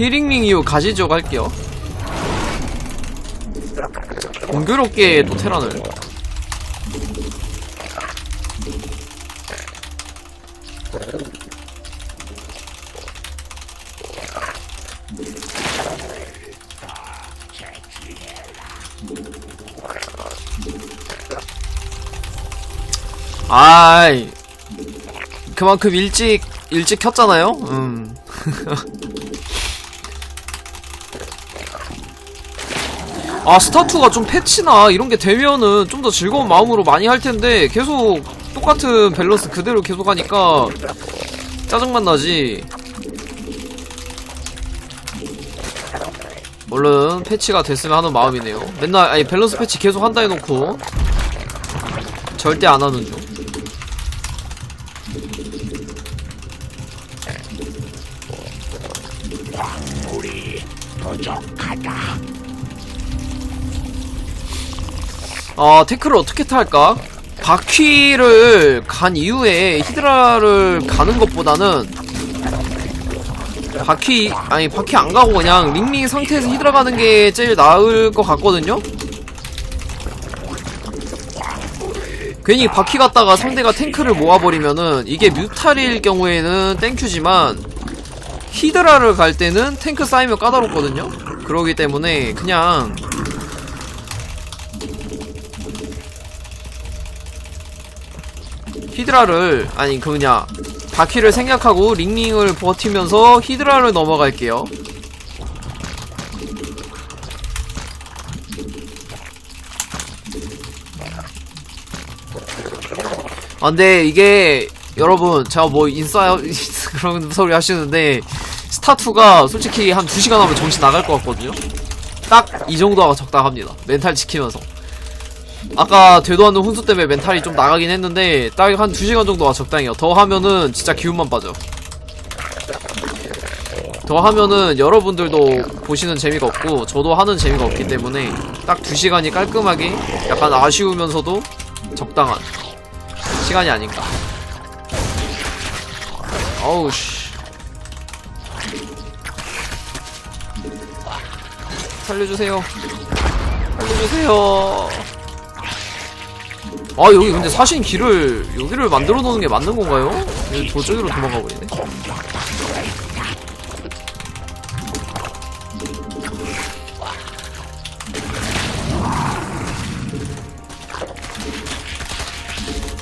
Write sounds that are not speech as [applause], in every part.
히링링 이후 가시죠 갈게요 공교롭게 또 테란을 아이 그만큼 일찍 일찍 켰잖아요. 음. [laughs] 아 스타투가 좀 패치나 이런 게 되면은 좀 더 즐거운 마음으로 많이 할 텐데 계속 똑같은 밸런스 그대로 계속 하니까 짜증만 나지. 얼른 패치가 됐으면 하는 마음이네요. 맨날 아니 밸런스 패치 계속 한다 해놓고 절대 안 하는 중. 아, 태클을 어떻게 탈까? 바퀴를 간 이후에 히드라를 가는 것보다는 바퀴, 아니, 바퀴 안 가고 그냥 링링 상태에서 히드라 가는 게 제일 나을 것 같거든요? 괜히 바퀴 갔다가 상대가 탱크를 모아버리면은 이게 뮤탈일 경우에는 땡큐지만 히드라를 갈 때는 탱크 쌓이면 까다롭거든요? 그러기 때문에 그냥 히드라를 아니 그 뭐냐 바퀴를 생략하고 링링을 버티면서 히드라를 넘어갈게요. 아 근데 이게 여러분 제가 뭐 인싸 [laughs] 그런 소리 하시는데 스타2가 솔직히 한 2시간 하면 정신 나갈 것 같거든요? 딱 이 정도가 적당합니다. 멘탈 지키면서 아까 되도 않는 훈수 때문에 멘탈이 좀 나가긴 했는데 딱 한 2시간 정도가 적당해요. 더 하면은 진짜 기운만 빠져. 더 하면은 여러분들도 보시는 재미가 없고 저도 하는 재미가 없기 때문에 딱 2시간이 깔끔하게 약간 아쉬우면서도 적당한 시간이 아닌가. 어우 씨. 살려주세요. 살려주세요 아 여기 근데 사신 길을 여기를 만들어 놓는 게 맞는 건가요? 도저기로 도망가 버리네.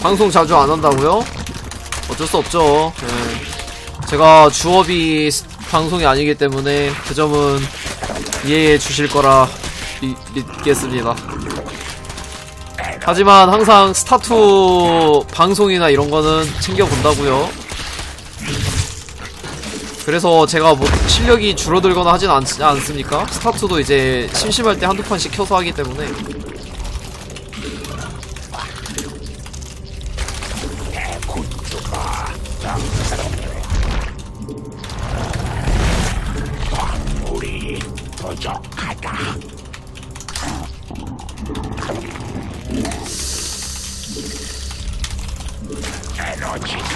방송 자주 안 한다고요? 어쩔 수 없죠. 예. 제가 주업이 스- 방송이 아니기 때문에 그 점은 이해해 주실 거라 미- 믿겠습니다. 하지만 항상 스타투 방송이나 이런 거는 챙겨본다고요. 그래서 제가 뭐 실력이 줄어들거나 하진 않, 않습니까? 스타투도 이제 심심할 때 한두 판씩 켜서 하기 때문에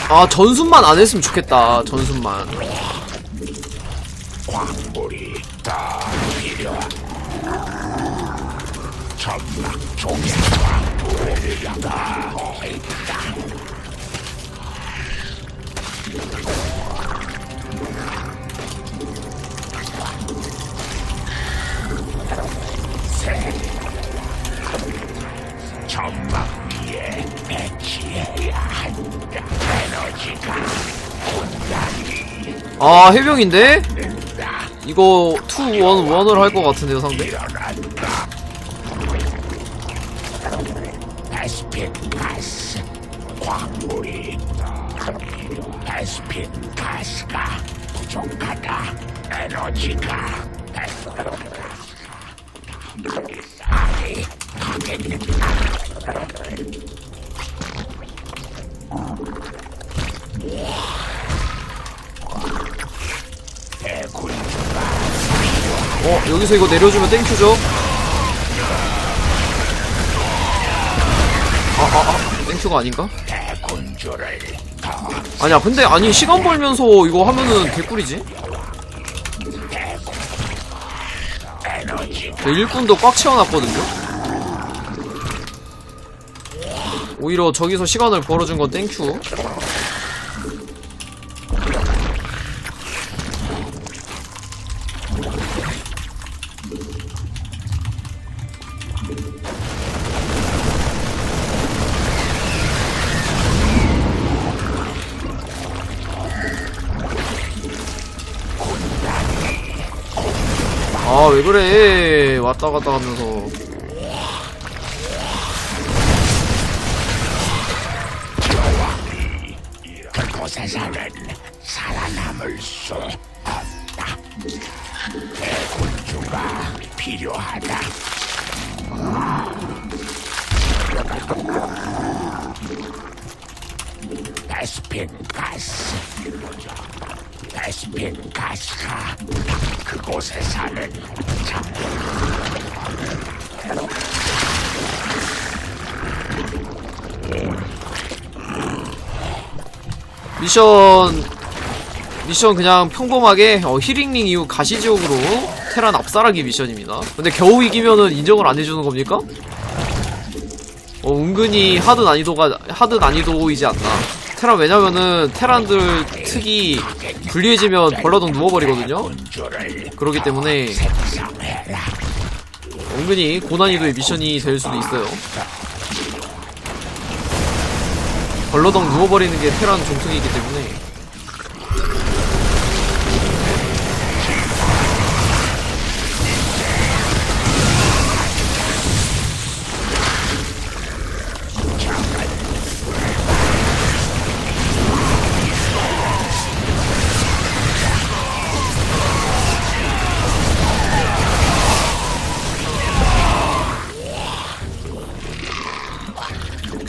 아 전순만 안 했으면 좋겠다 전순만 광물이 더 필요하다. 전막 쪽에 광물이 더 있다. 아 해병인데? 이거 2, 1, 1을 할 것 같은데요 상대? 에너지가 아니 하겠는 어 여기서 이거 내려주면 땡큐죠? 아아아 땡큐가 아닌가? 대군주를 더 아니야 근데 아니 시간 벌면서 이거 하면은 개꿀이지? 일꾼도 꽉 채워놨거든요. 오히려 저기서 시간을 벌어준 건 땡큐. 왜 그래. 왔다 갔다 하면서. 그곳에서는 살아남을 수 없다. 대군주가 필요하다. 베스핀 가스. 베스핀 가스가 그곳에 사는 참 미션 미션 그냥 평범하게 어, 히링링 이후 가시지옥으로 테란 압살하기 미션입니다. 근데 겨우 이기면은 인정을 안 해주는 겁니까? 어, 은근히 하드 난이도가 하드 난이도이지 않나. 테란 왜냐면은 테란들 특이 불리해지면 벌러덩 누워버리거든요. 군주를 그렇기 때문에. 은근히 고난이도의 미션이 될 수도 있어요. 벌러덩 누워버리는 게 테란 종특이기 때문에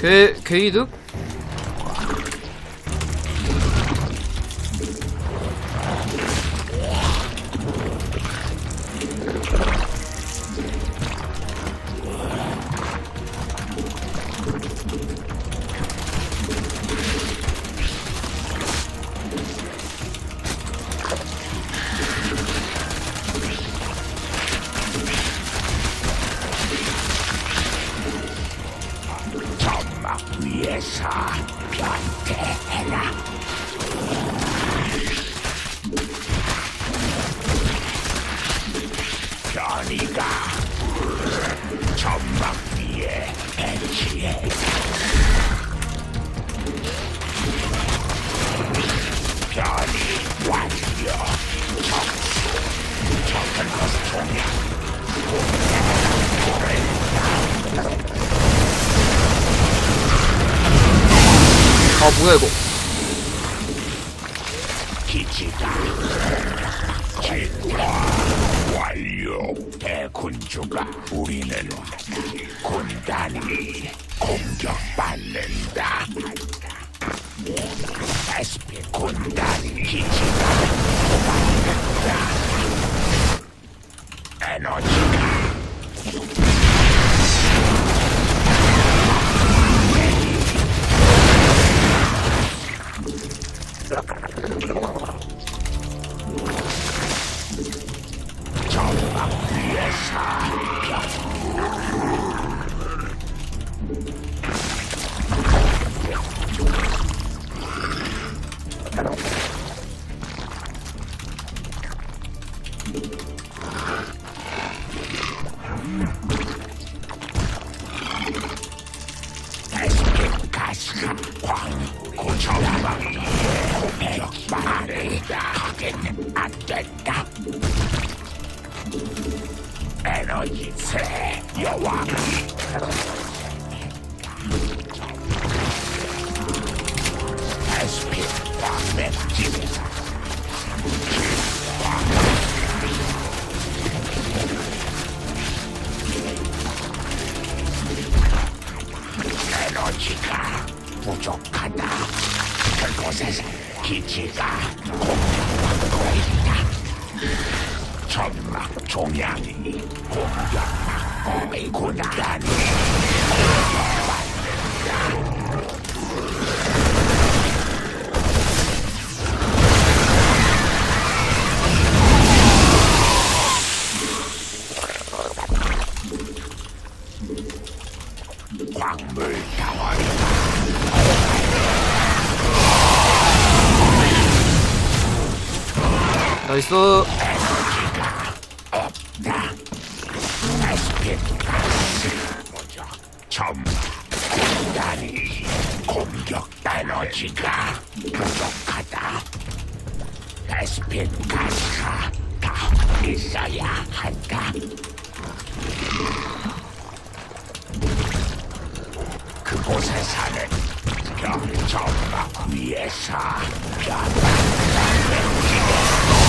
괴, 괴이득? 아 뭐야 이거. 완료. 대군주가 우리는 군단이 공격받는다. SP 군단 기지가 받는다. 에너지가 부족하다. 그곳에서 기지가 공격받고 있다. 전막 종양이 공격받고 있구나. 나이스 점 단위 공격 에너지가 부족하다. 에스핀 가스가 더 있어야 한다. 그곳에 사는 저 점막 위에서 변한 고갈된다.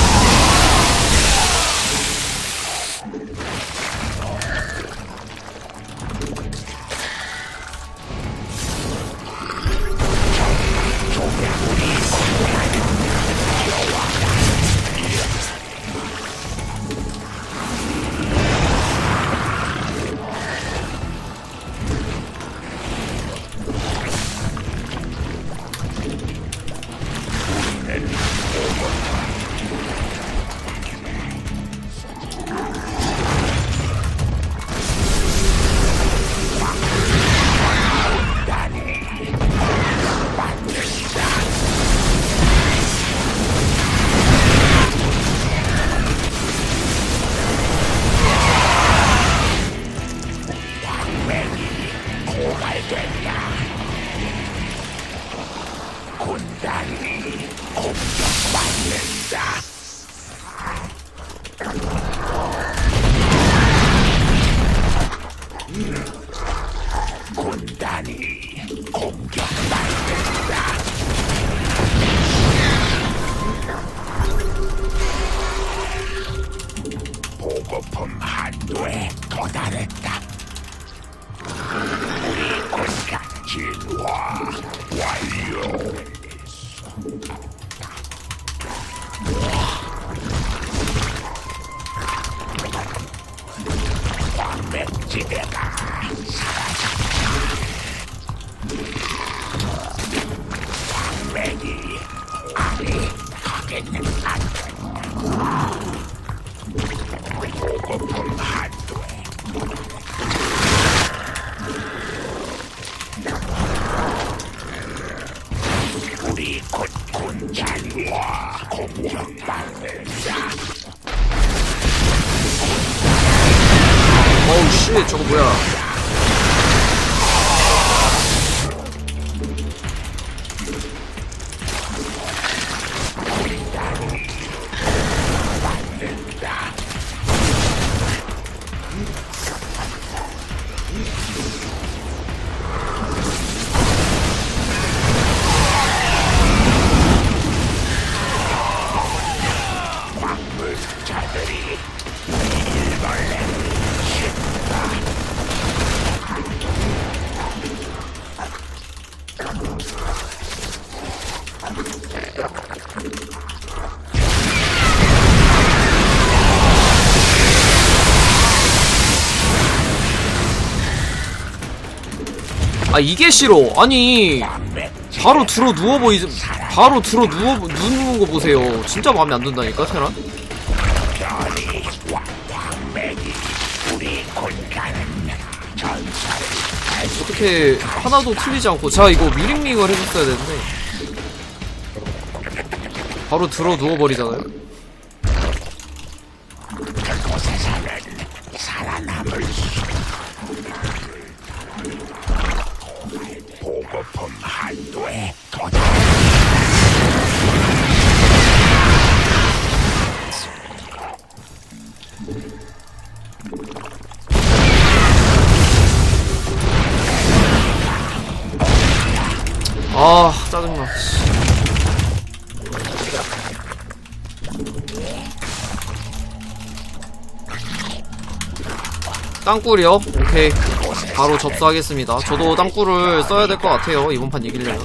아 이게 싫어. 아니 바로 들어 누워 보이지 바로 들어 누워 누우는 거 보세요. 진짜 마음에 안 든다니까 테란 어떻게 하나도 틀리지 않고 자 이거 미링링을 해줬어야 되는데. 바로 들어 누워버리잖아요 땅굴이요? 오케이. 바로 접수하겠습니다. 저도 땅굴을 써야 될 것 같아요 이번 판 이기려면.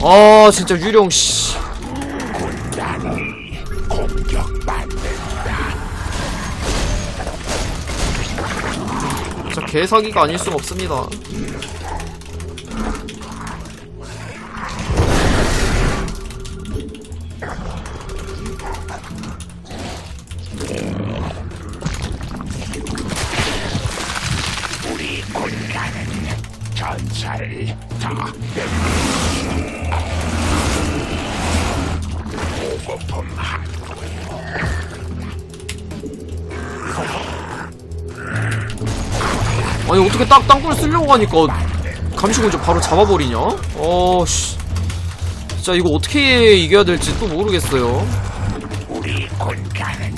아 진짜 유령 씨. 진짜 개사기가 아닐 순 없습니다 어떻게 딱 땅굴 쓰려고 하니까 감시군주 바로 잡아버리냐? 어씨 진짜 이거 어떻게 이겨야 될지 또 모르겠어요 우리 군가는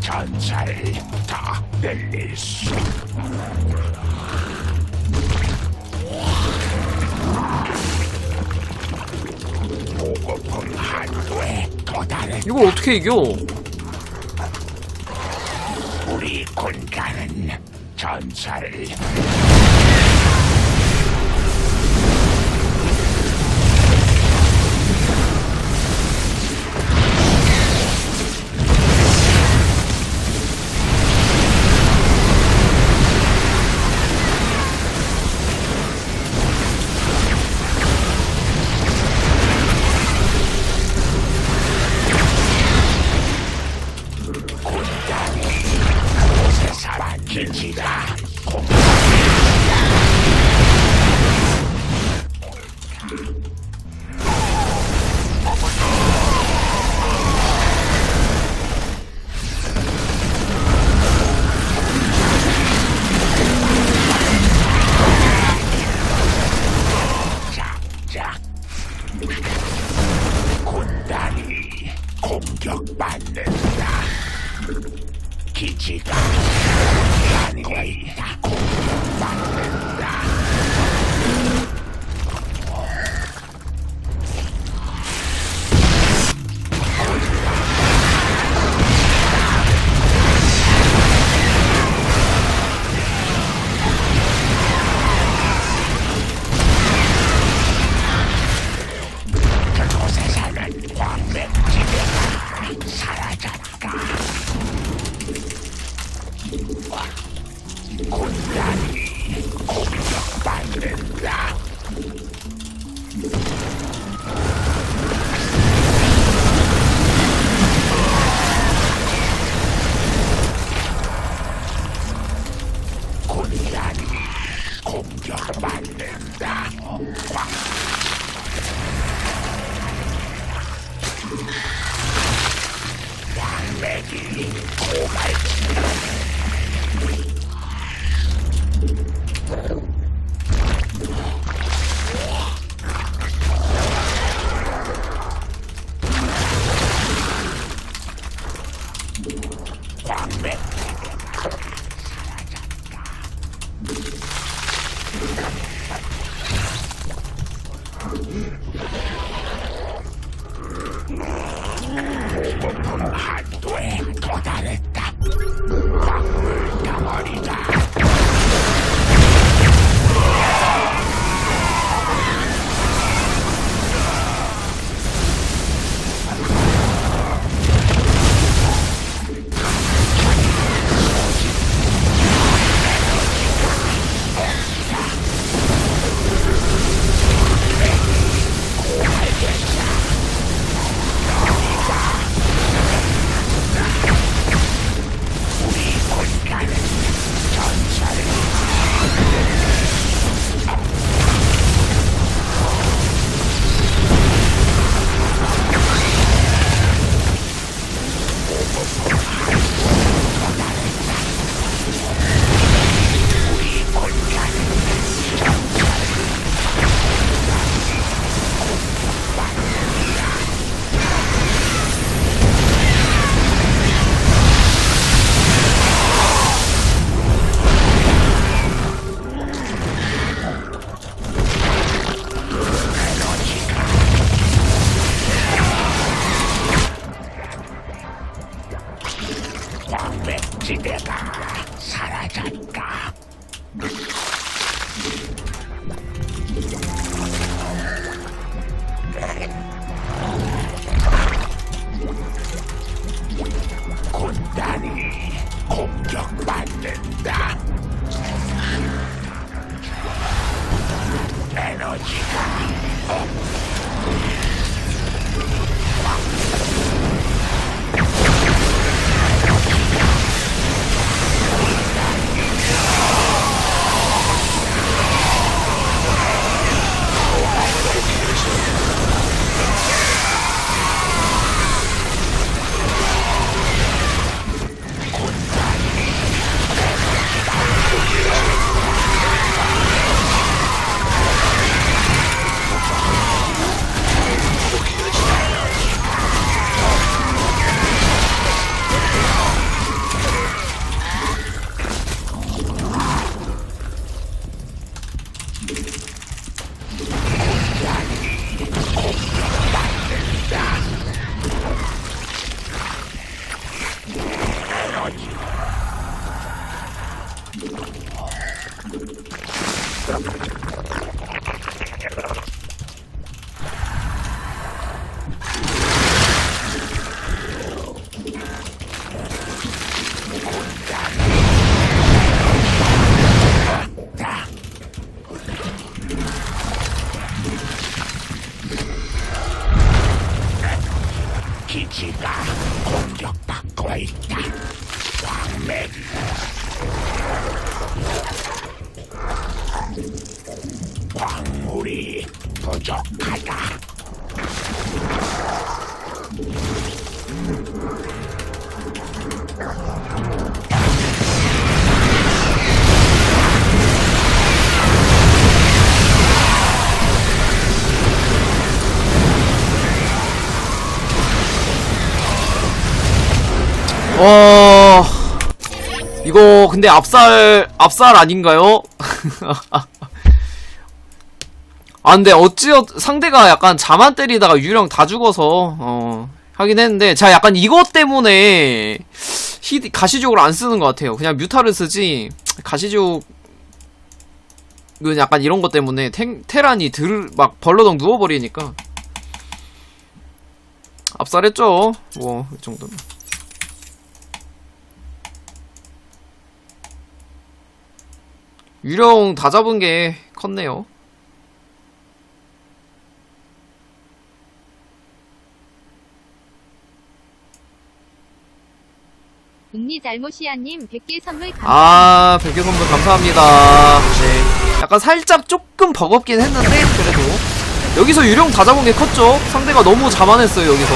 전사를 더 늘릴 수 보급품 한도에 도달해 이걸 어떻게 이겨? 우리 군가는 전사를 고갈 광맥 광물이 부족하다. 어 이거 근데 압살 압살 아닌가요? [laughs] 아 근데 어찌어 상대가 약간 자만 때리다가 유령 다 죽어서 어 하긴 했는데 자 약간 이것 때문에 히 가시족을 안 쓰는 것 같아요. 그냥 뮤타를 쓰지 가시족은 약간 이런 것 때문에 탱, 테란이 들 막 벌러덩 누워버리니까 압살했죠. 뭐 이 정도면. 유령 다 잡은 게 컸네요. 웅니 잘못이야님 100개 선물 감사합니다. 아, 백개 선물 감사합니다. 네. 약간 살짝 조금 버겁긴 했는데, 그래도. 여기서 유령 다 잡은 게 컸죠? 상대가 너무 자만했어요, 여기서.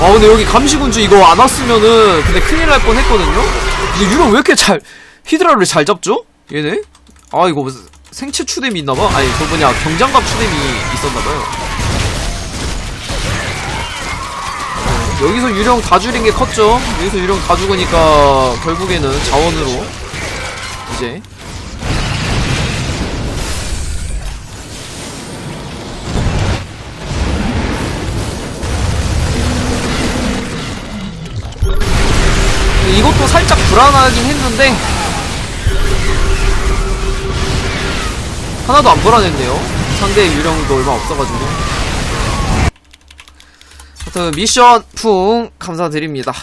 아, 근데 여기 감시군주 이거 안 왔으면은, 근데 큰일 날 뻔 했거든요? 근데 유령 왜 이렇게 잘, 히드라를 잘 잡죠? 얘네? 아, 이거 무슨 생체 추뎀이 있나봐? 아니, 저 뭐냐, 경장갑 추뎀이 있었나봐요. 여기서 유령 다 줄인 게 컸죠? 여기서 유령 다 죽으니까 결국에는 자원으로 이제 이것도 살짝 불안하긴 했는데 하나도 안 불안했네요 상대 유령도 얼마 없어가지고 하여튼 미션 풍 감사드립니다.